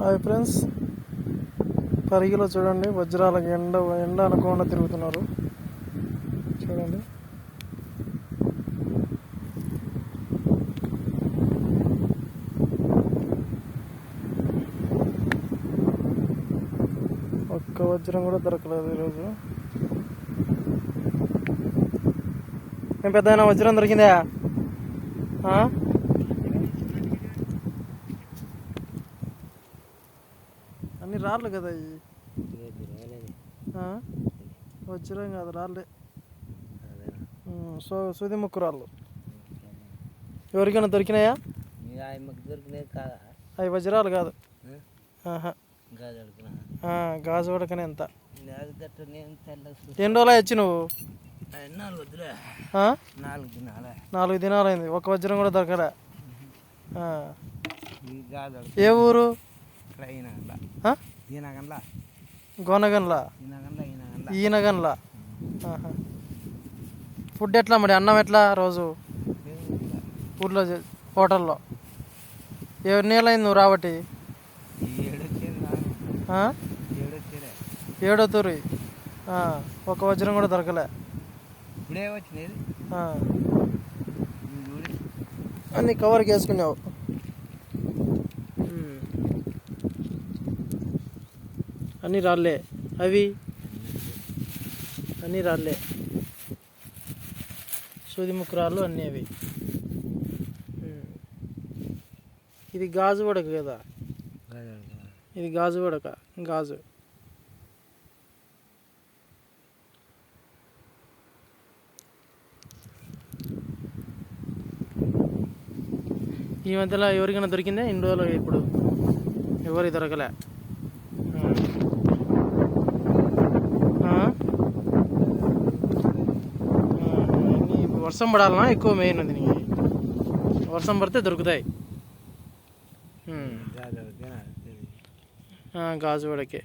Hi friends. పరిగిలో చూడండి వజ్రాలకు ఎండ ఎండ అనుకోకుండా తిరుగుతున్నారు. చూడండి. ఒక్క వజ్రం కూడా దొరకలేదు ఈరోజు. మేము పెద్ద వజ్రం దొరికిందా? అన్ని రాళ్ళు కదా ఇవి? వజ్రం కాదు రాళ్ళే. సో సుది ముక్కు రాళ్ళు. ఎవరికైనా దొరికినాయా? అవి వజ్రాలు కాదు. గాజు పడకనే ఎంత ఎన్ని రోజులు వచ్చి నువ్వు? నాలుగు దినాలే. దినాలైంది. ఒక వజ్రం కూడా దొరకలే. ఏ ఊరు? గోనగన్లా ఈనగన్లా. ఫుడ్ ఎట్లా మరి? అన్నం ఎట్లా రోజు? ఊర్లో హోటల్లో. ఏ నీళ్ళైంది నువ్వు రాబట్టి? ఏడు? ఏడు ఏడో తూరి. ఒక వజ్రం కూడా దొరకలే. అన్ని కవర్కి వేసుకున్నావు. అన్ని రాళ్ళే అవి అన్ని రాళ్ళే సూది ముక్కు రాళ్ళు అన్నీ అవి. ఇది గాజు వడక కదా? ఇది గాజు వడక గాజు. ఈ మధ్యలో ఎవరికైనా దొరికిందే? ఇన్ని రోజులు ఇప్పుడు ఎవరికి దొరకలే? వర్షం పడాలనా ఎక్కువ మెయిన్ అది నీకు. వర్షం పడితే దొరుకుతాయి. ఉమ్. ఆ, గాజు వడకే.